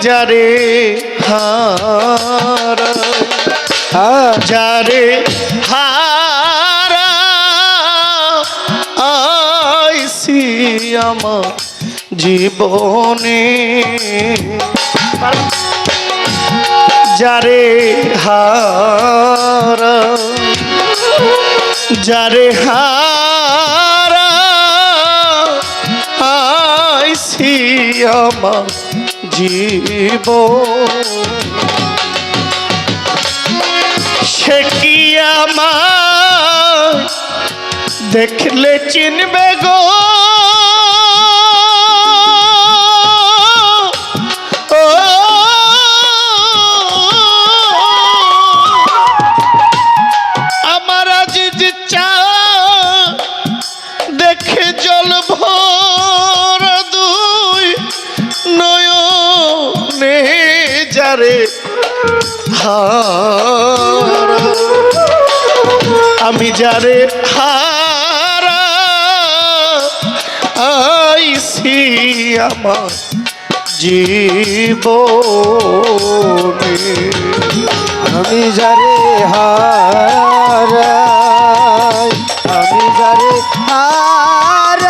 যারে হারা হ্যাঁ। যারে হারা আইসি আমার জীবনে। যারে হারা যারে হারা আইসি আমার জীবন সে কি আমার দেখলে চিনবে গো? আইসি আমার জীবনে। আমি যারে হারাই আমি যারে হারাই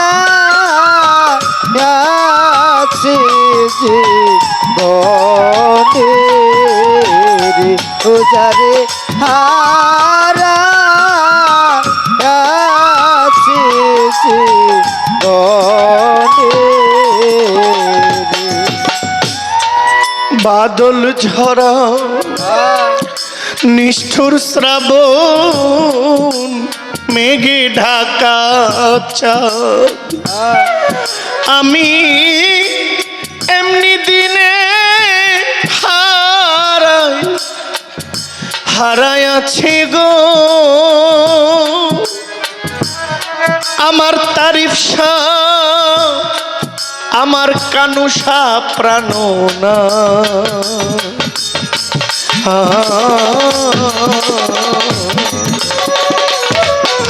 আছি জীবনে ও যারে হারাই বাদল ঝরা। নিষ্ঠুর শ্রাবণ, মেঘে ঢাকা আমি এমনি দিনে হারাই হারাই আছি গো। আমার তারিফ শাহ আমার কানুষা প্রাণনা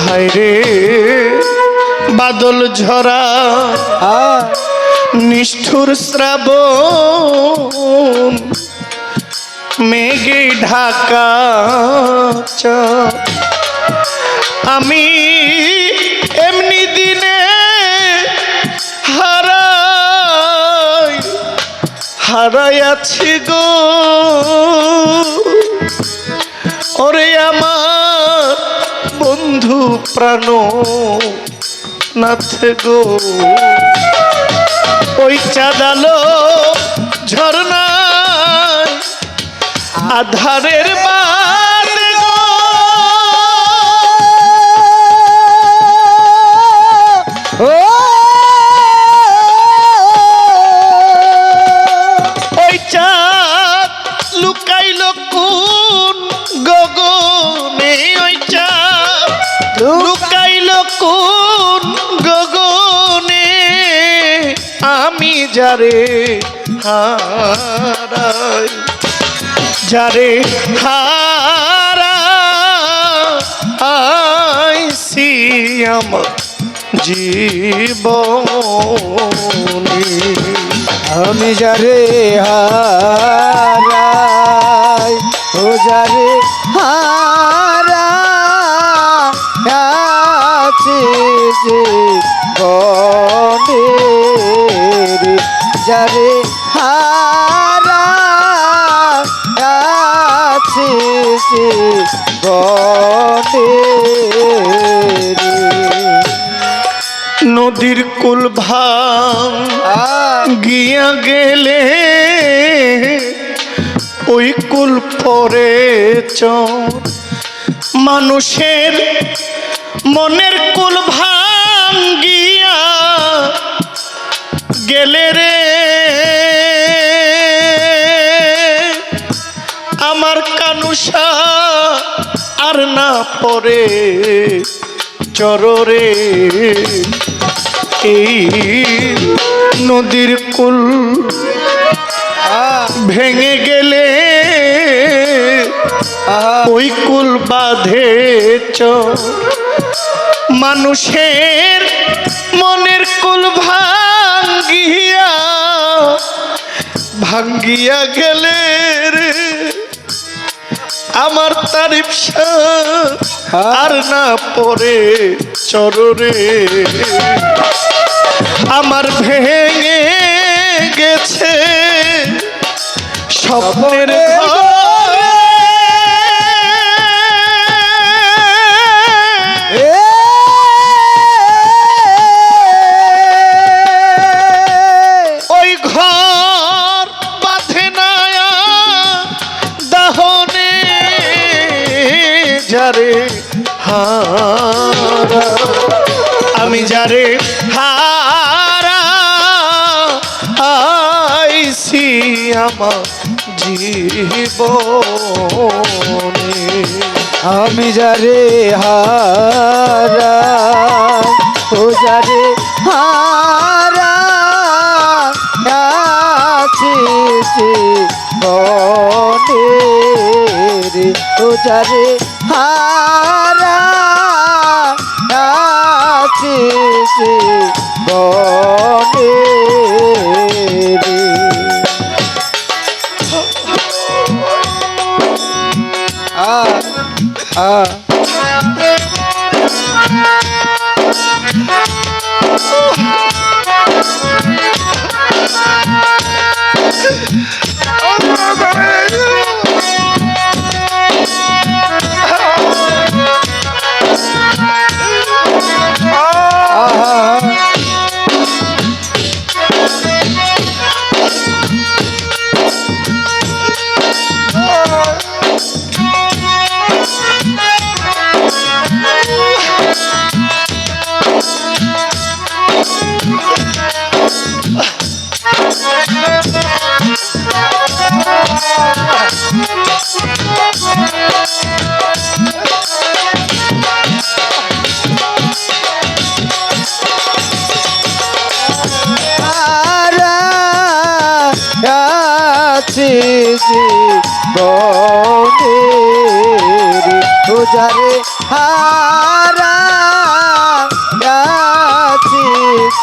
হায়রে বাদল ঝরা নিষ্ঠুর শ্রাবণ মেঘে ঢাকা চাঁদ। আমি হারাই আছি গো। ওরে আমার বন্ধু প্রাণ নাথ গো। ওই চাঁদালো ঝর্ণা আধারের বাদ কোন গগনে আমি যারে হারাই? যারে হারা আইসি আমার জীবনে। আমি যারে হারাই, ও যারে হারাই যারে হারা আছি নদীর কুল ভাঙ গিয়া গেলে ওই কুল পরে মানুষের মনের কুল ভাঙ্গিয়া গেলে রে পরে চররে এই নদীর কুল ভেঙে গেলে, ওই কুল বাঁধে মানুষের মনের কুল ভাঙ্গিয়া ভাঙ্গিয়া গেলে আমার তারিফ আর না পরে চররে আমার ভেঙে গেছে স্বপ্নের আমি যারে হারা আইসি আমার জীবনে। আমি যারে হারা, ও যারে হারা আছি ও যারে হারা বনে।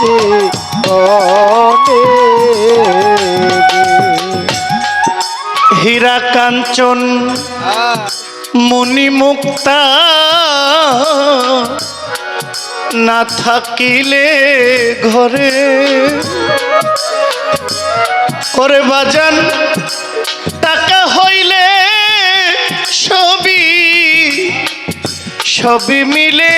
জীবনে হীরা কাঞ্চন মণি মুক্তা, না থাকিলে ঘরে ওরে বাজান, টাকা হইলে সবই সবই মিলে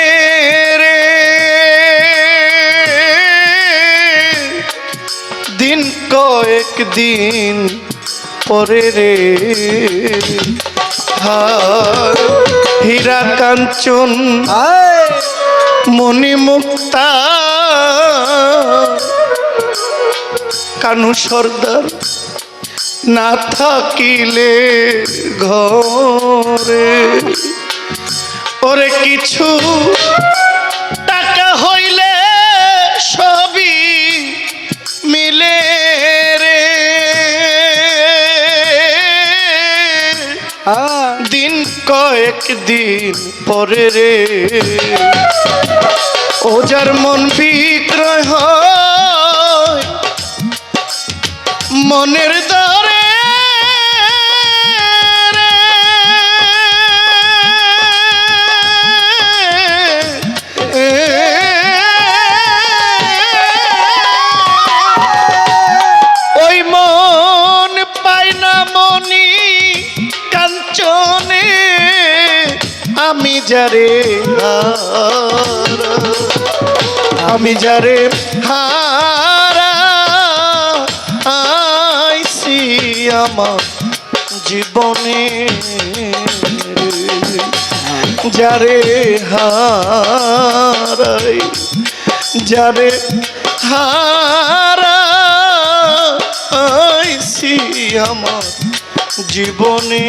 রে দিন কয়েক দিন পরে রে। হীরা কাঞ্চন আয় মণি মুক্তা কানু সর্দার না থাকিলে ঘরে। ওরে কিছু দিন কয়েক দিন পরে রে। ও যার মন বিক্রয় হয় মনের দরে যারে আমি যারে হারা আইসি আমার জীবনে। যারে হারাই যারে হারা আইসি আমার জীবনে।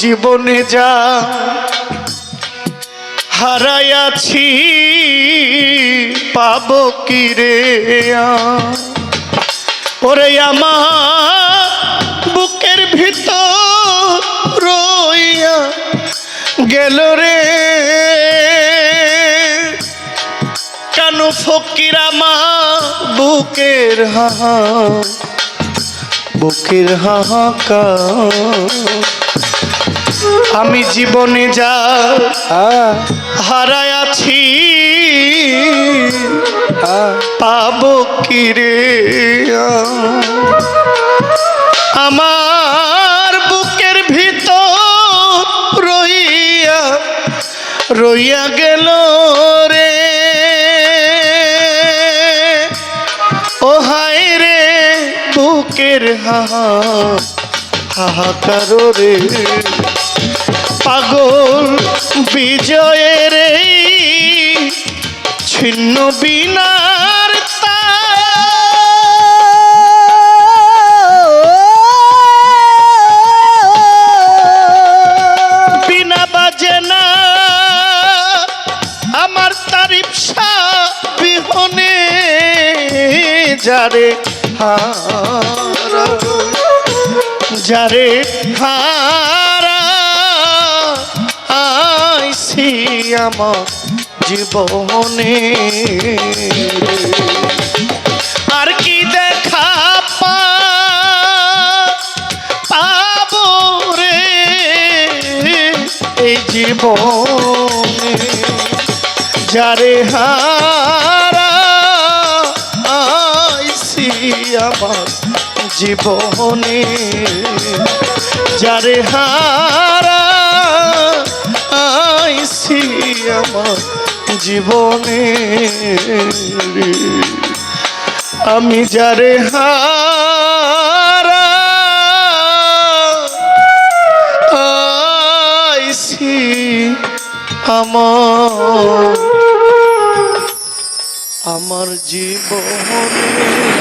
জীবনে যা হারাইয়াছি, পাব কি রে? ওরে আমার বুকের ভিতর রইয়া গেল রে। কেন ফকির আমার বুকের হাহা বুকের হাহাকার। আমি জীবনে যা হ্যাঁ। হারায়াছি পাব পাবো কি রে? আমার বুকের ভিতর রইয়া রইয়া গেল রে। ও হায় রে বুকের হাহা হাহাকার রে। পাগল বিজয়ের ছিন্ন বিনার বিনা বাজে না আমার তারিফ বিহনে যারে হারা যারে আমার জীবনে। আর কি দেখা পাবো রে এই জীবনে? যারে হারা আমার জীবনে, যারে হারা আমার জীবনে। আমি যারে হারা আমার। আমার জীবনে